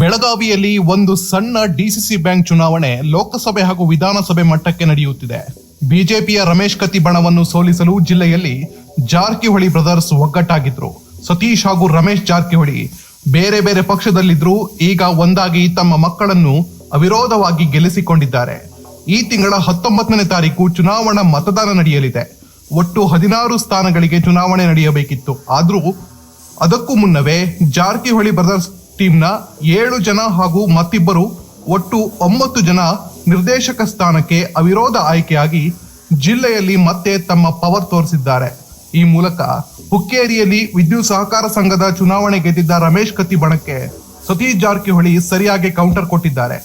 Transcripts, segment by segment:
ಬೆಳಗಾವಿಯಲ್ಲಿ ಒಂದು ಸಣ್ಣ ಡಿಸಿಸಿ ಬ್ಯಾಂಕ್ ಚುನಾವಣೆ ಲೋಕಸಭೆ ಹಾಗೂ ವಿಧಾನಸಭೆ ಮಟ್ಟಕ್ಕೆ ನಡೆಯುತ್ತಿದೆ. ಬಿಜೆಪಿಯ ರಮೇಶ್ ಕತ್ತಿ ಬಣವನ್ನು ಸೋಲಿಸಲು ಜಿಲ್ಲೆಯಲ್ಲಿ ಜಾರಕಿಹೊಳಿ ಬ್ರದರ್ಸ್ ಒಗ್ಗಟ್ಟಾಗಿದ್ರು. ಸತೀಶ್ ಹಾಗೂ ರಮೇಶ್ ಜಾರಕಿಹೊಳಿ ಬೇರೆ ಬೇರೆ ಪಕ್ಷದಲ್ಲಿದ್ರು ಈಗ ಒಂದಾಗಿ ತಮ್ಮ ಮಕ್ಕಳನ್ನು ಅವಿರೋಧವಾಗಿ ಗೆಲ್ಲಿಸಿಕೊಂಡಿದ್ದಾರೆ. ಈ ತಿಂಗಳ ಹತ್ತೊಂಬತ್ತನೇ ತಾರೀಕು ಚುನಾವಣಾ ಮತದಾನ ನಡೆಯಲಿದೆ. ಒಟ್ಟು ಹದಿನಾರು ಸ್ಥಾನಗಳಿಗೆ ಚುನಾವಣೆ ನಡೆಯಬೇಕಿತ್ತು. ಆದರೂ ಅದಕ್ಕೂ ಮುನ್ನವೇ ಜಾರಕಿಹೊಳಿ ಬ್ರದರ್ಸ್ ಟೀಮ್ನ ಏಳು ಜನ ಹಾಗೂ ಮತ್ತಿಬ್ಬರು ಒಟ್ಟು ಒಂಬತ್ತು ಜನ ನಿರ್ದೇಶಕ ಸ್ಥಾನಕ್ಕೆ ಅವಿರೋಧ ಆಯ್ಕೆಯಾಗಿ ಜಿಲ್ಲೆಯಲ್ಲಿ ಮತ್ತೆ ತಮ್ಮ ಪವರ್ ತೋರಿಸಿದ್ದಾರೆ. ಈ ಮೂಲಕ ಹುಕ್ಕೇರಿಯಲ್ಲಿ ವಿದ್ಯುತ್ ಸಹಕಾರ ಸಂಘದ ಚುನಾವಣೆ ಗೆದ್ದಿದ್ದ ರಮೇಶ್ ಕತ್ತಿ ಬಣಕ್ಕೆ ಸತೀಶ್ ಜಾರಕಿಹೊಳಿ ಸರಿಯಾಗಿ ಕೌಂಟರ್ ಕೊಟ್ಟಿದ್ದಾರೆ.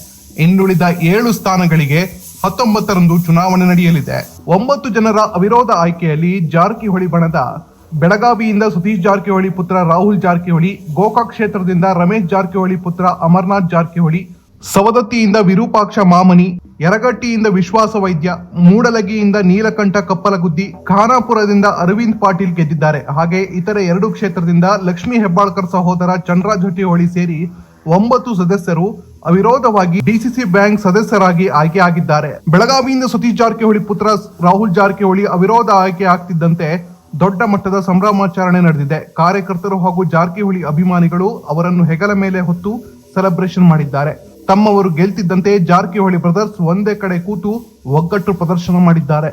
ಇನ್ನುಳಿದ ಏಳು ಸ್ಥಾನಗಳಿಗೆ ಹತ್ತೊಂಬತ್ತರಂದು ಚುನಾವಣೆ ನಡೆಯಲಿದೆ. ಒಂಬತ್ತು ಜನರ ಅವಿರೋಧ ಆಯ್ಕೆಯಲ್ಲಿ ಜಾರಕಿಹೊಳಿ ಬಣದ ಬೆಳಗಾವಿಯಿಂದ ಸತೀಶ್ ಜಾರಕಿಹೊಳಿ ಪುತ್ರ ರಾಹುಲ್ ಜಾರಕಿಹೊಳಿ, ಗೋಕಾಕ್ ಕ್ಷೇತ್ರದಿಂದ ರಮೇಶ್ ಜಾರಕಿಹೊಳಿ ಪುತ್ರ ಅಮರ್ನಾಥ್ ಜಾರಕಿಹೊಳಿ, ಸವದತ್ತಿಯಿಂದ ವಿರೂಪಾಕ್ಷ ಮಾಮನಿ, ಯರಗಟ್ಟಿಯಿಂದ ವಿಶ್ವಾಸ ವೈದ್ಯ, ಮೂಡಲಗಿಯಿಂದ ನೀಲಕಂಠ ಕಪ್ಪಲಗುದ್ದಿ, ಖಾನಾಪುರದಿಂದ ಅರವಿಂದ್ ಪಾಟೀಲ್ ಗೆದ್ದಿದ್ದಾರೆ. ಹಾಗೆ ಇತರೆ ಎರಡು ಕ್ಷೇತ್ರದಿಂದ ಲಕ್ಷ್ಮೀ ಹೆಬ್ಬಾಳ್ಕರ್ ಸಹೋದರ ಚಂದ್ರಾಜ್ ಹೊಟ್ಟಿಹೊಳಿ ಸೇರಿ ಒಂಬತ್ತು ಸದಸ್ಯರು ಅವಿರೋಧವಾಗಿ ಡಿಸಿಸಿ ಬ್ಯಾಂಕ್ ಸದಸ್ಯರಾಗಿ ಆಯ್ಕೆಯಾಗಿದ್ದಾರೆ ಬೆಳಗಾವಿಯಿಂದ ಸತೀಶ್ ಜಾರಕಿಹೊಳಿ ಪುತ್ರ ರಾಹುಲ್ ಜಾರಕಿಹೊಳಿ ಅವಿರೋಧ ಆಯ್ಕೆ ಆಗ್ತಿದ್ದಂತೆ ದೊಡ್ಡ ಮಟ್ಟದ ಸಂಭ್ರಮಾಚರಣೆ ನಡೆದಿದೆ. ಕಾರ್ಯಕರ್ತರು ಹಾಗೂ ಜಾರಕಿಹೊಳಿ ಅಭಿಮಾನಿಗಳು ಅವರನ್ನು ಹೆಗಲ ಮೇಲೆ ಹೊತ್ತು ಸೆಲೆಬ್ರೇಷನ್ ಮಾಡಿದ್ದಾರೆ. ತಮ್ಮವರು ಗೆಲ್ತಿದ್ದಂತೆ ಜಾರಕಿಹೊಳಿ ಬ್ರದರ್ಸ್ ಒಂದೇ ಕಡೆ ಕೂತು ಒಗ್ಗಟ್ಟು ಪ್ರದರ್ಶನ ಮಾಡಿದ್ದಾರೆ.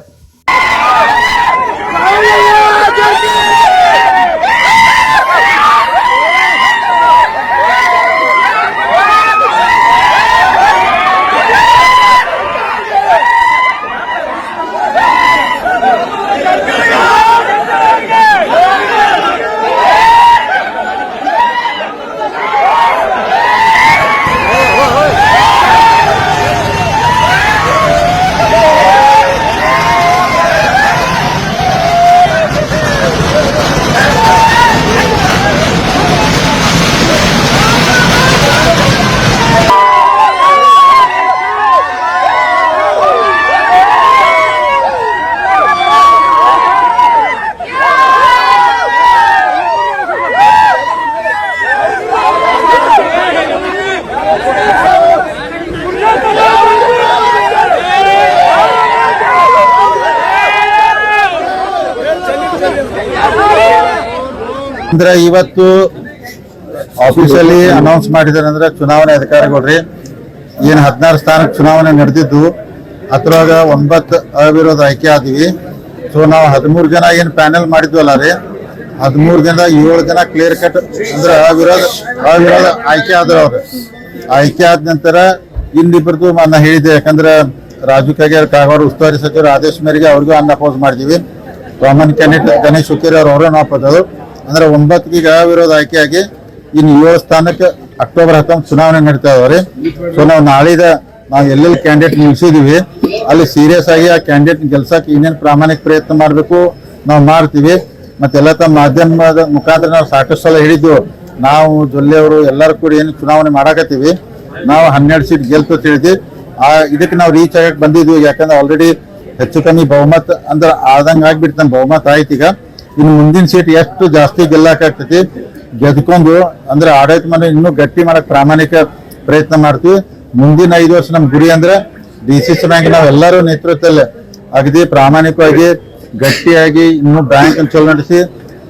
ಅಂದ್ರೆ ಇವತ್ತು ಆಫೀಸಲ್ಲಿ ಅನೌನ್ಸ್ ಮಾಡಿದಾರೆ ಅಂದ್ರೆ ಚುನಾವಣೆ ಅಧಿಕಾರಿಗಳ್ರಿ. ಏನು ಹದಿನಾರು ಸ್ಥಾನಕ್ಕೆ ಚುನಾವಣೆ ನಡೆದಿದ್ದು, ಅದ್ರೊಳಗ ಒಂಬತ್ತು ಅವಿರೋಧ ಆಯ್ಕೆ ಆದ್ವಿ. ಸೊ ನಾವು ಹದಿಮೂರು ಜನ ಏನು ಪ್ಯಾನೆಲ್ ಮಾಡಿದ್ವಲ್ಲ ರೀ, ಹದಿಮೂರು ಜನ ಏಳು ಜನ ಕ್ಲಿಯರ್ ಕಟ್ ಅಂದ್ರೆ ಅವಿರೋಧ ಅವಿರೋಧ ಆಯ್ಕೆ ಆದ್ರ ಅವ್ರು. ಆಯ್ಕೆ ಆದ ನಂತರ ಇನ್ನಿಬ್ಬರದು ನಾನು ಹೇಳಿದ್ದೆ, ಯಾಕಂದ್ರೆ ರಾಜು ಕಗೇರ್ ಕಾಗವಾಡ ಉಸ್ತುವಾರಿ ಸಚಿವರು ಆದೇಶ ಮೇರೆಗೆ ಅವ್ರಿಗೂ ಅನ್ನ ಅಪೋಸ್ ಮಾಡಿದೀವಿ. ಕಾಮನ್ ಕ್ಯಾಂಡಿಡೇಟ್ ಗಣೇಶ್ ಹುಕ್ಕೇರಿ ಅವರು ಅವರೇ ನಾವು ಪದವು ಅಂದ್ರೆ ಒಂಬತ್ತಿಗೆ ವಿರೋಧ ಆಯ್ಕೆ ಆಗಿ ಇನ್ನು ಏಳು ಸ್ಥಾನಕ್ಕೆ ಅಕ್ಟೋಬರ್ ಹತ್ತೊಂಬತ್ತು ಚುನಾವಣೆ ನಡೀತಾ ಇದಾವ್ರಿ ಸೊ ನಾವು ನಾಳಿದ ನಾವು ಎಲ್ಲೆಲ್ಲಿ ಕ್ಯಾಂಡಿಡೇಟ್ ನಿಲ್ಸಿದೀವಿ ಅಲ್ಲಿ ಸೀರಿಯಸ್ ಆಗಿ ಆ ಕ್ಯಾಂಡಿಡೇಟ್ ಗೆಲ್ಸಕ್ಕೆ ಏನೇನು ಪ್ರಾಮಾಣಿಕ ಪ್ರಯತ್ನ ಮಾಡಬೇಕು ನಾವು ಮಾಡ್ತೀವಿ. ಮತ್ತೆಲ್ಲ ತಮ್ಮ ಮಾಧ್ಯಮದ ಮುಖಾಂತರ ನಾವು ಸಾಕಷ್ಟು ಸಲ ಹೇಳಿದ್ವು ನಾವು ಜೊಲ್ಲೆಯವರು ಎಲ್ಲರೂ ಕೂಡ ಏನು ಚುನಾವಣೆ ಮಾಡಾಕತ್ತೀವಿ. ನಾವು ಹನ್ನೆರಡು ಸೀಟ್ ಗೆಲ್ತು ತಿಳಿದ್ವಿ ಆ, ಇದಕ್ಕೆ ನಾವು ರೀಚ್ ಆಗಕ್ಕೆ ಬಂದಿದ್ವಿ. ಯಾಕಂದ್ರೆ ಆಲ್ರೆಡಿ ಹೆಚ್ಚು ಕಮ್ಮಿ ಬಹುಮತ ಅಂದ್ರೆ ಆದಂಗ ಆಗ್ಬಿಡ್ತು. ನಮ್ಮ ಬಹುಮತ ಆಯ್ತು ಈಗ. ಇನ್ನು ಮುಂದಿನ ಸೀಟ್ ಎಷ್ಟು ಜಾಸ್ತಿ ಗೆಲ್ಲಾಕಾಗ್ತೈತಿ? ಗೆದ್ಕೊಂಡು, ಅಂದ್ರೆ ಆಡಳಿತ ಮನೆ ಇನ್ನೂ ಗಟ್ಟಿ ಮಾಡಕ್ ಪ್ರಾಮಾಣಿಕ ಪ್ರಯತ್ನ ಮಾಡ್ತೀವಿ. ಮುಂದಿನ ಐದು ವರ್ಷ ನಮ್ಮ ಗುರಿ ಅಂದ್ರೆ ಡಿ ಸಿ ಸಿ ಬ್ಯಾಂಕ್ ನಾವೆಲ್ಲರೂ ನೇತೃತ್ವದಲ್ಲಿ ಅಗದಿ ಪ್ರಾಮಾಣಿಕವಾಗಿ, ಗಟ್ಟಿಯಾಗಿ ಇನ್ನೂ ಬ್ಯಾಂಕ್ ಚಲೋ ನಡೆಸಿ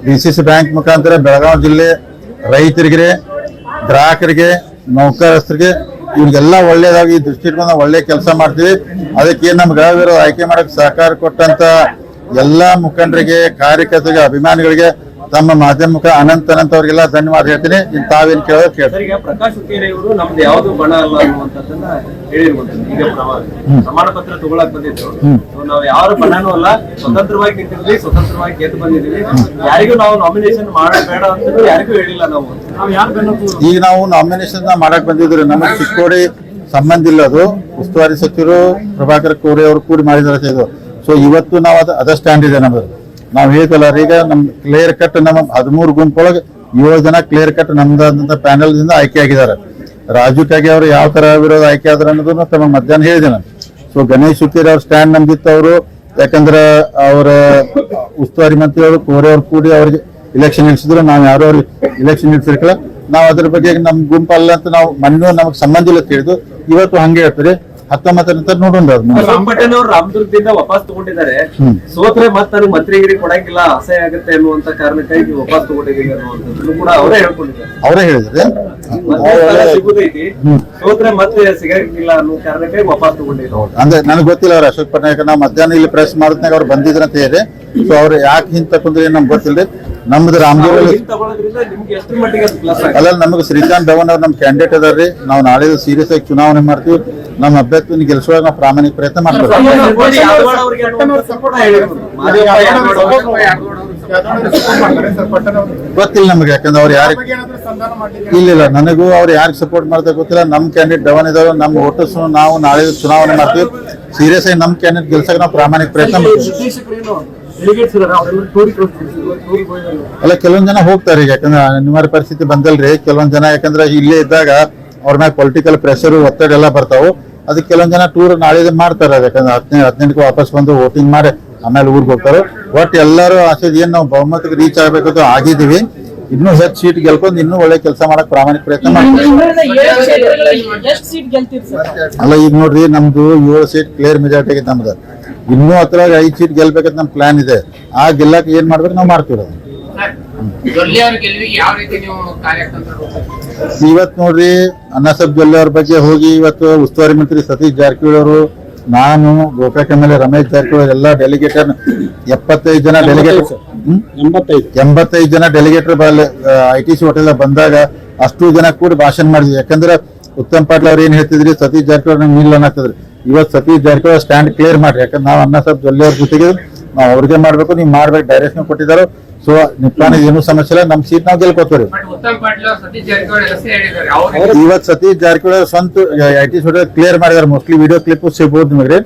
ಡಿ ಸಿ ಸಿ ಬ್ಯಾಂಕ್ ಮುಖಾಂತರ ಬೆಳಗಾವಿ ಜಿಲ್ಲೆ ರೈತರಿಗೆ, ಗ್ರಾಹಕರಿಗೆ, ನೌಕರಸ್ಥರಿಗೆ ಇವ್ರಿಗೆಲ್ಲ ಒಳ್ಳೇದಾಗಿ ಈ ದೃಷ್ಟಿ ಇಟ್ಕೊಂಡು ನಾವು ಒಳ್ಳೆ ಕೆಲಸ ಮಾಡ್ತೀವಿ. ಅದಕ್ಕೆ ನಮ್ಗೆ ಆಯ್ಕೆ ಮಾಡಕ್ಕೆ ಸಹಕಾರ ಕೊಟ್ಟಂತ ಎಲ್ಲಾ ಮುಖಂಡರಿಗೆ ಕಾರ್ಯಕರ್ತರಿಗೆ ಅಭಿಮಾನಿಗಳಿಗೆ ತಮ್ಮ ಮಾಧ್ಯಮ ಮುಖ ಅನಂತ ಅನಂತ ಅವರಿಗೆಲ್ಲ ಧನ್ಯವಾದ ಹೇಳ್ತೀನಿ. ಇನ್ ತಾವೇನ್ ಕೇಳೋದು ಈಗ ಪ್ರಕಾಶ್ ಹುಕ್ಕೇರಿ ಅವರು ನಮ್ದು ಯಾವ್ದು ಬಣ ಅಲ್ಲ ಅನ್ನುವಂಥದ್ದನ್ನ ಹೇಳಿರುವಂತದ್ದು ಈಗ ಪ್ರಮಾಣ ಪತ್ರ ತಗೊಳಕ್ ಬಂದಿದ್ರು. ನಾವು ಯಾರು ಬಣನೂ ಅಲ್ಲ ಸ್ವತಂತ್ರವಾಗಿ ನಿಂತಿರ್ಲಿ ಸ್ವತಂತ್ರವಾಗಿ ಗೆದ್ದು ಬಂದಿದ್ದೀವಿ. ಯಾರಿಗೂ ನಾವು ನಾಮಿನೇಷನ್ ಮಾಡಬೇಡ ಅಂತ ಯಾರಿಗೂ ಹೇಳಿಲ್ಲ ನಾವು. ನಾವು ಯಾರು ಬೆನ್ನತ್ತು ಈಗ ನಾವು ನಾಮಿನೇಷನ್ ಮಾಡಕ್ ಬಂದಿದ್ರು. ನಮಗೆ ಚಿಕ್ಕೋಡಿ ಸಂಬಂಧ ಇಲ್ಲ ಅದು ಉಸ್ತುವಾರಿ ಸಚಿವರು ಪ್ರಭಾಕರ್ ಕೋರಿ ಅವರು ಕೂಡಿ ಮಾಡಿದಾರೆ ಇದು. ಸೊ ಇವತ್ತು ನಾವು ಅದ ಅದ ಸ್ಟ್ಯಾಂಡ್ ಇದೆ ನಮ್ದು ನಾವು ಹೇಳ್ತಲ್ಲ ಈಗ ನಮ್ ಕ್ಲಿಯರ್ ಕಟ್ ನಮ್ಮ ಹದಿಮೂರು ಗುಂಪೊಳಗೆ ಏಳು ಜನ ಕ್ಲಿಯರ್ ಕಟ್ ನಮ್ದಂತ ಪ್ಯಾನೆಲ್ ದಿಂದ ಆಯ್ಕೆ ಆಗಿದ್ದಾರೆ. ರಾಜು ಕಾಗೆ ಅವರು ಯಾವ ತರ ವಿರೋಧ ಆಯ್ಕೆ ಆದ್ರೆ ಅನ್ನೋದನ್ನ ತಮ್ಮ ಮಧ್ಯಾಹ್ನ ಹೇಳಿದೆ ನಾನು. ಸೊ ಗಣೇಶ್ ಹುಕ್ಕೇರಿ ಅವ್ರ ಸ್ಟ್ಯಾಂಡ್ ನಮ್ದಿತ್ತು ಅವರು. ಯಾಕಂದ್ರೆ ಅವರ ಉಸ್ತುವಾರಿ ಮಂತ್ರಿ ಅವರು ಕೋರೆ ಅವ್ರು ಕೂಡಿ ಅವ್ರಿಗೆ ಇಲೆಕ್ಷನ್ ನಿಲ್ಸಿದ್ರು. ನಾವು ಯಾರೋ ಅವ್ರಿಗೆ ಇಲೆಕ್ಷನ್ ನಿಲ್ಸಿರ್ಕಲ್ಲ ನಾವು ಅದ್ರ ಬಗ್ಗೆ ನಮ್ ಗುಂಪಲ್ಲ ಅಂತ ನಾವು ಮಣ್ಣು ನಮಗೆ ಸಂಬಂಧ ಇಲ್ಲ ತಿಳಿದು ಇವತ್ತು ಹಂಗೆ ಹೇಳ್ತಾರೆ. ಹತ್ತೊಂಬತ್ತರ ನಂತರ ನೋಡೋಣ ರಾಮ್ ಮುಂದೆ. ರಾಮಪಟ್ಟಣ ಅವರು ರಾಮದುರ್ಗದಿಂದ ವಾಪಸ್ ತಗೊಂಡಿದ್ದಾರೆ. ಸೋತ್ರೆ ಮತ್ತೆ ಮಂತ್ರಿಗಿರಿ ಕೊಡಂಗಿಲ್ಲ ಅಸಹ್ಯ ಆಗುತ್ತೆ ಅನ್ನುವಂತ ಕಾರಣಕ್ಕಾಗಿ ವಾಪಸ್ ತಗೊಂಡಿದ್ದೀವಿ ಅನ್ನುವಂಥದ್ದು ಕೂಡ ಅವರೇ ಹೇಳ್ಕೊಂಡಿದ್ದಾರೆ. ಅವರೇ ಹೇಳಿದ್ರೆ? ಸಿಗುದೈತಿ. ಸೋತ್ರೆ ಮತ್ತೆ ಸಿಗಂಗಿಲ್ಲ ಅನ್ನೋ ಕಾರಣಕ್ಕಾಗಿ ವಾಪಸ್ ತಗೊಂಡಿದ್ರು ಅಂದ್ರೆ ನನಗೆ ಗೊತ್ತಿಲ್ಲ ಅವ್ರ ಅಶೋಕ್ ಪಟ್ನಾಯಕ್ ನಾವು ಮಧ್ಯಾಹ್ನ ಇಲ್ಲಿ ಪ್ರೆಸ್ ಮಾಡಿದ್ನಾಗ ಅವ್ರು ಬಂದಿದ್ರಂತ ಹೇಳಿ. ಸೊ ಅವ್ರು ಯಾಕೆ ಹಿಂದೆ ತಕೊಂಡ್ರೆ ನಮ್ಗೆ ಗೊತ್ತಿಲ್ಲ ನಮ್ದು ರಾಮದೇವಳ್ಳಿ ಹಿಂಗ್ ತಗೊಳ್ಳೋದ್ರಿಂದ ನಿಮ್ಗೆ ಎಷ್ಟು ಮಟ್ಟಿಗೆ ಪ್ಲಸ್ ಆಗುತ್ತೆ ಅಲ್ಲ ನಮಗೆ ಶ್ರೀಕಾಂತ್ ಧವನ್ ಅವ್ರು ನಮ್ ಕ್ಯಾಂಡಿಡೇಟ್ ಅದಾರ್ರಿ ನಾವು ನಾಳೆ ಸೀರಿಯಸ್ ಆಗಿ ಚುನಾವಣೆ ಮಾಡ್ತೀವಿ ನಮ್ಮ ಅಭ್ಯರ್ಥಿನ ಗೆಲ್ಸುವಾಗ ನಾವು ಪ್ರಾಮಾಣಿಕ ಪ್ರಯತ್ನ ಮಾಡ್ತೀವಿ ಗೊತ್ತಿಲ್ಲ ನಮಗೆ ಯಾಕಂದ್ರೆ ಅವ್ರು ಯಾರಿಗೆ ಇಲ್ಲ ಇಲ್ಲ ನನಗೂ ಅವ್ರು ಯಾರಿಗೆ ಸಪೋರ್ಟ್ ಮಾಡ್ತಾರೆ ಗೊತ್ತಿಲ್ಲ ನಮ್ ಕ್ಯಾಂಡಿಡೇಟ್ ಡವನ್ ಇದಾವೆ ನಮ್ಮ ವೋಟರ್ಸ್ ನಾವು ನಾಳೆ ಚುನಾವಣೆ ಮಾಡ್ತೀವಿ ಸೀರಿಯಸ್ ಆಗಿ ನಮ್ ಕ್ಯಾಂಡಿಡೇಟ್ ಗೆಲ್ಸಕ್ಕೆ ನಾವು ಪ್ರಾಮಾಣಿಕ ಪ್ರಯತ್ನ ಮಾಡ್ತೀವಿ ಅಲ್ಲ ಕೆಲವೊಂದ್ ಜನ ಹೋಗ್ತಾರೆ ಈಗ ಯಾಕಂದ್ರೆ ಅನಿವಾರ್ಯ ಪರಿಸ್ಥಿತಿ ಬಂದಲ್ರಿ. ಕೆಲವೊಂದ್ ಜನ ಯಾಕಂದ್ರೆ ಇಲ್ಲೇ ಇದ್ದಾಗ ಅವ್ರ ಮ್ಯಾಗ ಪೊಲಿಟಿಕಲ್ ಪ್ರೆಷರ್ ಒತ್ತಡ ಎಲ್ಲ ಬರ್ತಾವು. ಅದಕ್ಕೆ ಕೆಲವೊಂದ್ ಜನ ಟೂರ್ ನಾಳೆ ಮಾಡ್ತಾರೆ ಯಾಕಂದ್ರೆ ಹದಿನೈದು ಹದಿನೆಂಟಕ್ಕೆ ವಾಪಸ್ ಬಂದು ವೋಟಿಂಗ್ ಮಾಡಿ ಆಮೇಲೆ ಊರಿಗೆ ಹೋಗ್ತಾರೆ. ಒಟ್ ಎಲ್ಲರೂ ಆಸೆ ಏನ್ ನಾವು ಬಹುಮತಕ್ಕೆ ರೀಚ್ ಆಗ್ಬೇಕು ಆಗಿದೀವಿ ಇನ್ನೂ ಹೆಚ್ಚು ಸೀಟ್ ಗೆಲ್ಕೊಂಡು ಇನ್ನೂ ಒಳ್ಳೆ ಕೆಲಸ ಮಾಡಕ್ ಪ್ರಾಮಾಣಿಕ ಪ್ರಯತ್ನ ಮಾಡ್ತೀವಿ. ಏಳು ಕ್ಷೇತ್ರಗಳಲ್ಲಿ ಎಷ್ಟು ಸೀಟ್ ಗೆಲ್ತೀರಿ ಅಲ್ಲ ಈಗ ನೋಡ್ರಿ ನಮ್ದು ಏಳು ಸೀಟ್ ಕ್ಲಿಯರ್ ಮೆಜಾರಿಟಿ ನಮ್ದು. ಇನ್ನೂ ಹತ್ರ ಐದು ಸೀಟ್ ಗೆಲ್ಬೇಕಂತ ನಮ್ ಪ್ಲಾನ್ ಇದೆ. ಆ ಗೆಲ್ಲಕ್ಕೆ ಏನ್ ಮಾಡ್ಬೇಕು ನಾವು ಮಾಡ್ತೀವಿ? ಇವತ್ ನೋಡ್ರಿ ಅನ್ನಸಬ್ ಜೊಲ್ಲೆ ಅವ್ರ ಬಗ್ಗೆ ಹೋಗಿ ಇವತ್ತು ಉಸ್ತುವಾರಿ ಮಂತ್ರಿ ಸತೀಶ್ ಜಾರಕಿಹೊಳಿ ಅವರು ನಾನು Gokak M L A Ramesh Jarkiholi ಎಲ್ಲ ಡೆಲಿಗೇಟರ್ ಎಪ್ಪತ್ತೈದು ಜನ ಡೆಲಿಗೇಟರ್ ಎಂಬತ್ತೈದು ಜನ delegator I T C hotel ಬಂದಾಗ ಅಷ್ಟು ಜನ ಕೂಡ ಭಾಷಣ ಮಾಡಿದ್ವಿ. ಯಾಕಂದ್ರೆ ಉತ್ತಮ್ ಪಾಟೀಲ್ ಅವ್ರು ಏನ್ ಹೇಳ್ತಿದ್ರಿ ಸತೀಶ್ ಜಾರಕಿಹೊಳಿ ನಮ್ಗೆ ಇಲ್ಲ ಅನ್ನತ್ತಿದ್ರಿ ಇವತ್ತು ಸತೀಶ್ ಜಾರಕಿಹೊಳಿ ಸ್ಟ್ಯಾಂಡ್ ಕ್ಲಿಯರ್ ಮಾಡ್ರಿ. ಯಾಕಂದ್ರೆ ನಾವು ಅನ್ನ ಸಾಬ್ ಜೊಲ್ಲೆ ಅವ್ರ ಜೊತೆಗೆ ನಾವು ಅವ್ರಿಗೆ ಮಾಡ್ಬೇಕು ನೀವು ಮಾಡ್ಬೇಕು ಡೈರೆಕ್ಷನ್ ಕೊಟ್ಟಿದ್ದಾರೆ. ಸೊ ನಿಪ್ಪಾನ ಏನು ಸಮಸ್ಯೆ ಇಲ್ಲ ನಮ್ಮ ಸೀಟ್ ನಾವು ಗೆಲ್ಕೋತೀವಿ ಇವತ್ತು ಸತೀಶ್ ಜಾರಕಿಹೊಳಿ ಸ್ವಂತ ಐ ಟಿ ಸ್ಟುಡಿಯೋ ಕ್ಲಿಯರ್ ಮಾಡಿದಾರೆ ಮೋಸ್ಟ್ಲಿ ವಿಡಿಯೋ ಕ್ಲಿಪ್ ಸಿಗ್ಬೋದು ನಿಮಗೆ.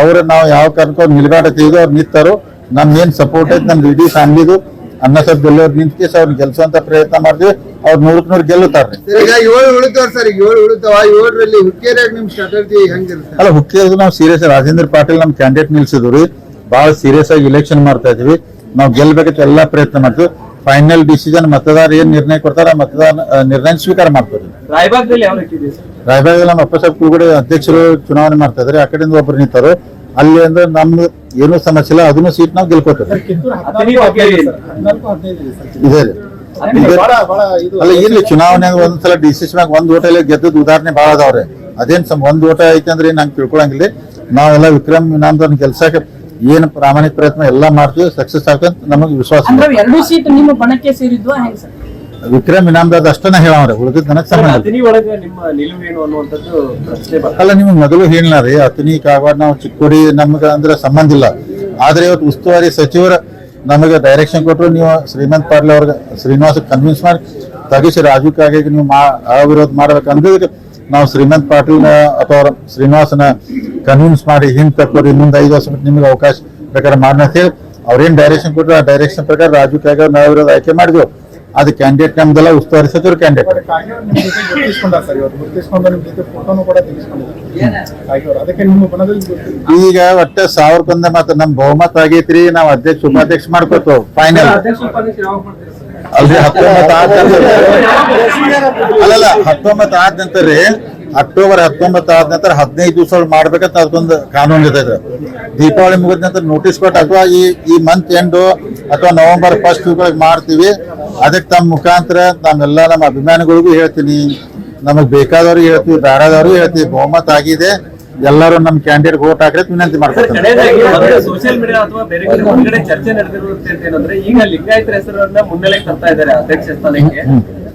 ಅವ್ರ ನಾವು ಯಾವ ಕಾರಣಕ್ಕೂ ನಿಲ್ಗಾಟ ತೆಗೆದು ಅವ್ರು ನಿಂತಾರೋ ನಮ್ ಏನ್ ಸಪೋರ್ಟ್ ಐತೆ ನಮ್ದು ಇಡೀ ಫ್ಯಾಮಿಲಿದು ಅನ್ನ ಸಬ್ ಗೆಲ್ಲೋರ್ ನಿಂತ್ಕೇಸ್ ಅವ್ರನ್ನ ಗೆಲ್ಸುವಂತ ಪ್ರಯತ್ನ ಮಾಡ್ತೀವಿ. ಅವ್ರ ನೂರಕ್ ನೂರ್ ಗೆಲ್ಲುತ್ತಾರೆ ಸರ್ ಈಗ ಏಳು ಉಳಿತಾವ ಸರ್ ಈಗ ಏಳು ಉಳಿತಾವ. ಏಳರಲ್ಲಿ ಹುಕ್ಕೇರಿಯಾಗ ನಿಮ್ ಸ್ಟ್ರಾಟಜಿ ಹೆಂಗಿರುತ್ತೆ? ಅಲ್ಲ ಹುಟ್ಟಿರೋದು ನಾವು ಸೀರಿಯಸ್ ರಾಜೇಂದ್ರ ಪಾಟೀಲ್ ನಮ್ ಕ್ಯಾಂಡಿಡೇಟ್ ನಿಲ್ಸಿದ್ರು ರೀ. ಬಹಳ ಸೀರಿಯಸ್ ಆಗಿ ಇಲೆಕ್ಷನ್ ಮಾಡ್ತಾ ಇದೀವಿ. ನಾವು ಗೆಲ್ಬೇಕಂತ ಎಲ್ಲಾ ಪ್ರಯತ್ನ ಮಾಡ್ತೀವಿ. ಫೈನಲ್ ಡಿಸಿಷನ್ ಮತದಾರ ಏನ್ ನಿರ್ಣಯ ಕೊಡ್ತಾರ ಮತದಾನ ನಿರ್ಣಯ ಸ್ವೀಕಾರ ಮಾಡ್ತಾರೆ. ರಾಯಬಾಗ್ದಲ್ಲಿ ಸರ್? ನಮ್ಮ ಅಪ್ಪ ಸಾಹೇಬ್ ಕುರುಗಡೆ ಅಧ್ಯಕ್ಷರು ಚುನಾವಣೆ ಮಾಡ್ತಾ ಇದಾರೆ. ಆ ಕಡೆಯಿಂದ ಒಬ್ರು ನಿಂತಾರು ಅಲ್ಲಿ ಅಂದ್ರೆ ನಮ್ದು ಏನೂ ಸಮಸ್ಯೆ ಇಲ್ಲ. ಅದನ್ನು ಸೀಟ್ ನಾವು ಗೆಲ್ಕೋತೀವಿ ಇದೆ ರೀ. ಅಲ್ಲ ಒಂದ್ಸಲ ಡಿಸಿಷನ್ ಆಗಿ ಒಂದ್ ಓಟ ಗೆದ್ದದ ಉದಾಹರಣೆ ಬಹಳ ಅದಾವ್ರೆ. ಅದೇನ್ ಸಮ ಒಂದ್ ಓಟ ಐತೆ ಅಂದ್ರೆ ನಂಗೆ ತಿಳ್ಕೊಳಂಗಿಲ್ಲ. ನಾವೆಲ್ಲ ವಿಕ್ರಮ್ ಇನಾಮ್ದವ್ರನ್ನ ಕೆಲ್ಸ ಏನ್ ಪ್ರಾಮಾಣಿಕ ಪ್ರಯತ್ನ ಎಲ್ಲಾ ಮಾಡ್ತೀವಿ ಸಕ್ಸಸ್ ಆಗ್ತಂತ ನಮಗೆ ವಿಶ್ವಾಸ. ಎರಡು ಸೀಟ್ ನಿಮ್ಮ ಬಣಕ್ಕೆ ಸೇರಿದ್ವಾ ಹೆಂಗ್ ಸರ್? ವಿಕ್ರಮ್ ಇನಾಮ್ದಾರ್ ಅಷ್ಟನ್ನ ಹೇಳವ್ರೆ ಉಳಿದ ನನಗ್ ಸಂಬಂಧ ಇಲ್ಲ. ಅತನಿ ನಿಮ್ಮ ನಿಲುವು ಏನು ಅನ್ನುವಂಥದ್ದು ಪ್ರಶ್ನೆ ಬರ್ತದೆ. ಅಲ್ಲ ನಿಮ್ಗೆ ಮೊದಲು ಹೇಳಲಾರಿ ಅತಿನಿ ಕಾಗವಾಡ ನಾವು ಚಿಕ್ಕೋಡಿ ನಮ್ಗೆ ಅಂದ್ರೆ ಸಂಬಂಧ ಇಲ್ಲ. ಆದ್ರೆ ಇವತ್ತು ಉಸ್ತುವಾರಿ ಸಚಿವರು ನಮಗೆ ಡೈರೆಕ್ಷನ್ ಕೊಟ್ಟರು ನೀವು ಶ್ರೀಮಂತ್ ಪಾಟೀಲ್ ಅವ್ರಿಗೆ ಶ್ರೀನಿವಾಸ ಕನ್ವಿನ್ಸ್ ಮಾಡಿ ತಗಿಸಿ ರಾಜು ಕಾಗೆ ನೀವು ಮಾ ಅವಿರೋಧ ಮಾಡ್ಬೇಕಂದ್ರೆ ನಾವು ಶ್ರೀಮಂತ್ ಪಾಟೀಲ್ನ ಅಥವಾ ಅವ್ರ ಶ್ರೀನಿವಾಸನ ಕನ್ವಿನ್ಸ್ ಮಾಡಿ ಹಿಂದ್ ತಕ್ಕೋರಿ ಮುಂದೆ ಐದು ವರ್ಷ ಬಿಟ್ಟು ನಿಮ್ಗೆ ಅವಕಾಶ ಪ್ರಕಾರ ಮಾಡೋಣ ಅಂತ ಹೇಳಿ ಅವ್ರೇನು ಡೈರೆಕ್ಷನ್ ಕೊಟ್ಟರು ಆ ಡೈರೆಕ್ಷನ್ ಪ್ರಕಾರ ರಾಜು ಕಾಗೆ ನಾವು ವಿರೋಧ ಆಯ್ಕೆ ಮಾಡಿದ್ವು. ಅದು ಕ್ಯಾಂಡಿಡೇಟ್ ನಮ್ದೆಲ್ಲ ಉಸ್ತುವಾರಿ ಸಚಿವರು ಕ್ಯಾಂಡಿಡೇಟ್ ಈಗ ಒಟ್ಟೆ ಸಾವಿರಕ್ಕೊಂದ ಮಾತ್ರ ನಮ್ ಬಹುಮತ ಆಗೈತ್ರಿ ನಾವ್ ಅಧ್ಯಕ್ಷ ಉಪಾಧ್ಯಕ್ಷ ಮಾಡ್ಕೋತೇವ್ ಫೈನಲ್? ಅಲ್ರಿ ಹತ್ತೊಂಬತ್ತು ಆದ ಅಲ್ಲಲ್ಲ ಹತ್ತೊಂಬತ್ತು ಆದ ನಂತರ ರೀ ಅಕ್ಟೋಬರ್ ಹತ್ತೊಂಬತ್ತು ಆದ ನಂತರ ಹದಿನೈದು ದಿವಸ ಮಾಡ್ಬೇಕಂತ ಅದಕ್ಕೊಂದು ಕಾನೂನು ಇರ್ತೈತೆ. ದೀಪಾವಳಿ ಮುಗಿದ ನಂತರ ನೋಟಿಸ್ ಕೊಟ್ಟು ಅಥವಾ ಈ ಈ ಮಂತ್ ಎಂಡು ಅಥವಾ ನವೆಂಬರ್ ಫಸ್ಟ್ ವೀಕ್ ಮಾಡ್ತೀವಿ. ಅದಕ್ಕೆ ತಮ್ಮ ಮುಖಾಂತರ ನಮ್ಮೆಲ್ಲ ನಮ್ಮ ಅಭಿಮಾನಿಗಳಿಗೂ ಹೇಳ್ತೀನಿ. ನಮಗ್ ಬೇಕಾದವ್ರಿಗೆ ಹೇಳ್ತೀವಿ ಬೇಡದವ್ರಿಗೆ ಹೇಳ್ತೀವಿ ಬಹುಮತ ಆಗಿದೆ. ಎಲ್ಲರೂ ನಮ್ಮ ಕ್ಯಾಂಡಿಡೇಟ್ ವೋಟ್ ಹಾಕ್ರಿ ವಿನಂತಿ ಮಾಡ್ತಾರೆ ಸೋಷಿಯಲ್ ಮೀಡಿಯಾ ಅಥವಾ ಬೇರೆ ಕಡೆ ಹೊರಗಡೆ ಚರ್ಚೆ ನಡೆದಿರುವಂತ ಏನಂದ್ರೆ ಈಗ ಲಿಂಗಾಯತರ ಹೆಸರನ್ನ ಮುನ್ನೆಲೆಗೆ ತರ್ತಾ ಇದ್ದಾರೆ ಅಧ್ಯಕ್ಷ ಸ್ಥಾನಕ್ಕೆ.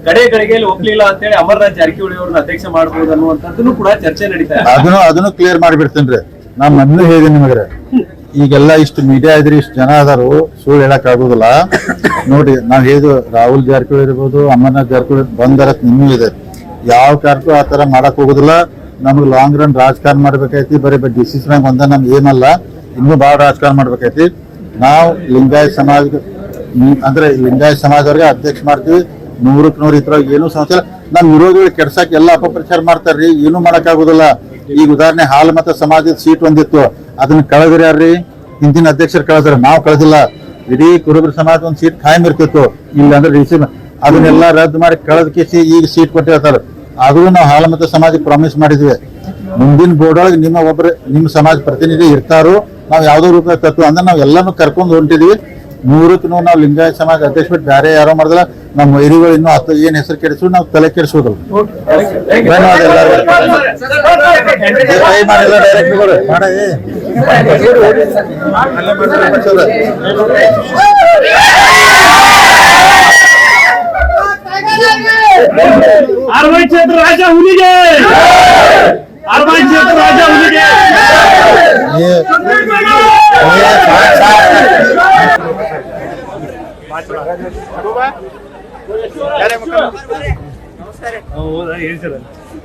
ಕಡೆ ಕಡೆಗೆ ಒಪ್ಲಿಲ್ಲ ಅಂತೇಳಿ ಅಮರನಾಥ್ ಜಾರಕಿಹೊಳಿ ಅವ್ರನ್ನ ಅಧ್ಯಕ್ಷ ಮಾಡಬಹುದು ಅನ್ನುವಂಥದ್ದನ್ನು ಕೂಡ ಚರ್ಚೆ ನಡೀತಾ ಇದೆ. ಅದನ್ನು ಅದನ್ನು ಕ್ಲಿಯರ್ ಮಾಡಿಬಿಡ್ತೇನ್ರಿ ನಾ ಮೊದ್ಲು ಹೇಳಿದೆ ನಿಮಗೆ. ಈಗೆಲ್ಲ ಇಷ್ಟು ಮೀಡಿಯಾ ಇದ್ರೆ ಇಷ್ಟು ಜನ ಅದಾರು, ಸುಳ್ಳು ಹೇಳಕ್ ಆಗುದಿಲ್ಲ. ನೋಡಿ, ನಾವ್ ಹೇಳಿದ್ವು ರಾಹುಲ್ ಜಾರಕಿಹೊಳಿ ಇರ್ಬೋದು ಅಮರ್ನಾಥ್ ಜಾರಕಿಹೊಳಿ ಬಂದರ ನಿಮ್ಮೂ ಇದೆ. ಯಾವ ಕಾರಣಕ್ಕೂ ಆ ತರ ಮಾಡಕ್ ಹೋಗುದಿಲ್ಲ. ನಮ್ಗೆ ಲಾಂಗ್ ರನ್ ರಾಜಕಾರಣ ಮಾಡ್ಬೇಕೈತಿ ಬರೀ ಬರೀ ಡಿಸಿಸ್ ಸಿ ಒಂದ ನಮ್ ಏನಲ್ಲ, ಇನ್ನೂ ಭಾಳ ರಾಜಕಾರಣ ಮಾಡ್ಬೇಕೈತಿ ನಾವು ಲಿಂಗಾಯತ್ ಸಮಾಜ ಅಂದ್ರೆ ಲಿಂಗಾಯತ್ ಸಮಾಜವ್ರಿಗೆ ಅಧ್ಯಕ್ಷ ಮಾಡ್ತೀವಿ. ನೂರಕ್ ನೂರು ಇದ್ರಾಗ ಏನು ಸಮಸ್ಯೆ ನಮ್ ವಿರೋಧಿಗಳು ಕೆಡ್ಸಕ್ ಎಲ್ಲ ಅಪಪ್ರಚಾರ ಮಾಡ್ತಾರ್ರಿ, ಏನು ಮಾಡಕ್ ಆಗುದಿಲ್ಲ ಈಗ ಉದಾಹರಣೆ ಹಾಲು ಮತ ಸಮಾಜದ ಸೀಟ್ ಒಂದಿತ್ತು. ಅದನ್ನ ಕಳೆದ್ರಿ ಯಾರ್ರಿ? ಹಿಂದಿನ ಅಧ್ಯಕ್ಷರು ಕಳೆದ್ರ. ನಾವು ಕಳೆದಿಲ್ಲ. ಇಡೀ ಕುರುಬರ ಸಮಾಜ ಒಂದ್ ಸೀಟ್ ಖಾಯಂ ಇರ್ತಿತ್ತು. ಇಲ್ಲ ಅಂದ್ರೆ ಅದನ್ನೆಲ್ಲ ರದ್ದು ಮಾಡಿ ಕಳೆದ ಕೇಸಿ ಈಗ ಸೀಟ್ ಕೊಟ್ಟಿರ್ತಾರೆ ಆದ್ರೂ ನಾವು ಹಾಲಮತ ಸಮಾಜಕ್ಕೆ ಪ್ರಾಮಿಸ್ ಮಾಡಿದ್ವಿ. ಮುಂದಿನ ಬೋರ್ಡ್ ಒಳಗೆ ನಿಮ್ಮ ಒಬ್ಬರು ನಿಮ್ಮ ಸಮಾಜ ಪ್ರತಿನಿಧಿ ಇರ್ತಾರೋ. ನಾವು ಯಾವ್ದೋ ರೂಪದಾಗ ತತ್ವ ಅಂದ್ರೆ ನಾವು ಎಲ್ಲಾನು ಕರ್ಕೊಂಡು ಹೊಂಟಿದ್ವಿ. ಮೂರಕ್ಕೂ ನಾವು ಲಿಂಗಾಯತ ಸಮಾಜ ಅಧ್ಯಕ್ಷ ಬಿಟ್ಟು ಬೇರೆ ಯಾರೋ ಮಾಡಿದ್ರೆ ನಮ್ಮ ಹಿರಿಗಳು ಇನ್ನೂ ಹತ್ತು ಏನ್ ಹೆಸರು ಕೆಡಿಸು ನಾವು ತಲೆ ಕೆಡಿಸೋದು. ಅರವೈ ಕ್ಷೇತ್ರ ರಾಜ ಹುಲಿಗೆ. ಅರವೈ ಕ್ಷೇತ್ರ ರಾಜ ಹುಲಿಗೆ.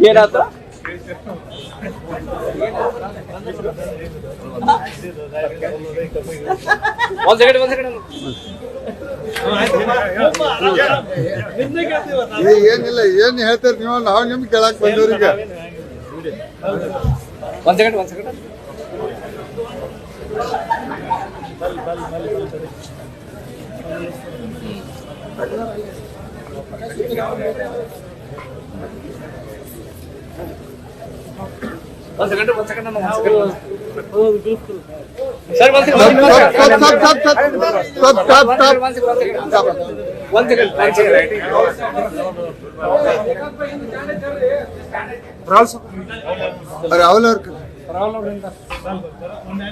ಏನಾಯ್ತು? ಒಂದ್ ಸೆಕೆಂಡ್ ಒಂದ್ ಸೆಕೆಂಡ್ ಏ, ಏನಿಲ್ಲ ಏನ್ ಹೇಳ್ತೀರಿ ನೀವು? ನಾವು ನಿಮ್ಗೆ ಕೇಳಕ್ ಬಂದವ್ರಿಗೆ. ಒಂದ್ ಸೆಕೆಂಡ್ ಒಂದ್ ಸೆಕೆಂಡ್ ಒಂದ್ ಸೆಕೆಂಡ್ ಒಂದ್ ಸೆಕೆಂಡ್ ಒಂದ್ ಸೆಕೆಂಡ್ ಸರ್ ಒಂದ್ second stop stop stop stop stop ಒಂದ್ ಸೆಕೆಂಡ್ ಒಂದ್ ಸೆಕೆಂಡ್ ರಾಹುಲ್ ಅವ್ರ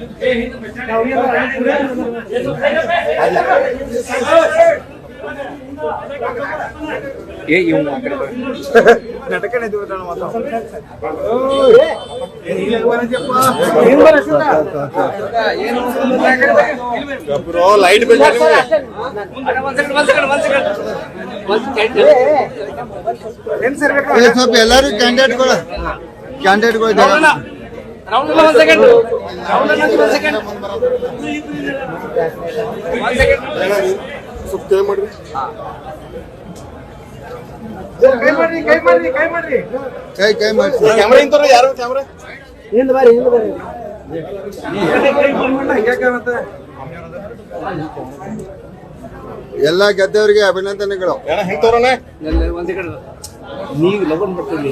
ಏ ಇವ್ ಆ ಕಡೆ ಬಾ. ಒಂದ್ ಸೆಕೆಂಡ್ ಒಂದ್ ಸೆಕೆಂಡ್ ಒಂದ್ ಸೆಕೆಂಡ್ ಒಂದ್ ಸೆಕೆಂಡ್ ಏ, ಸ್ವಲ್ಪ ಎಲ್ಲಾರು ಕ್ಯಾಂಡಿಡೇಟ್ಗಳು ಕ್ಯಾಂಡಿಡೇಟ್ಗಳು ರೌಂಡ್ ರೌಂಡ್ ಒಂದ್ ಸೆಕೆಂಡ್ ರೌಂಡ್ ಒಂದ್ ಸೆಕೆಂಡ್ ಒಂದ್ ಸೆಕೆಂಡ್ ಕೈ ಕೈ ಮಾಡಿಸಿ ಎಲ್ಲ ಗೆದ್ದವರಿಗೆ ಅಭಿನಂದನೆಗಳು. ನೀವು ಲಗನ್ ಬರ್ತೀವಿ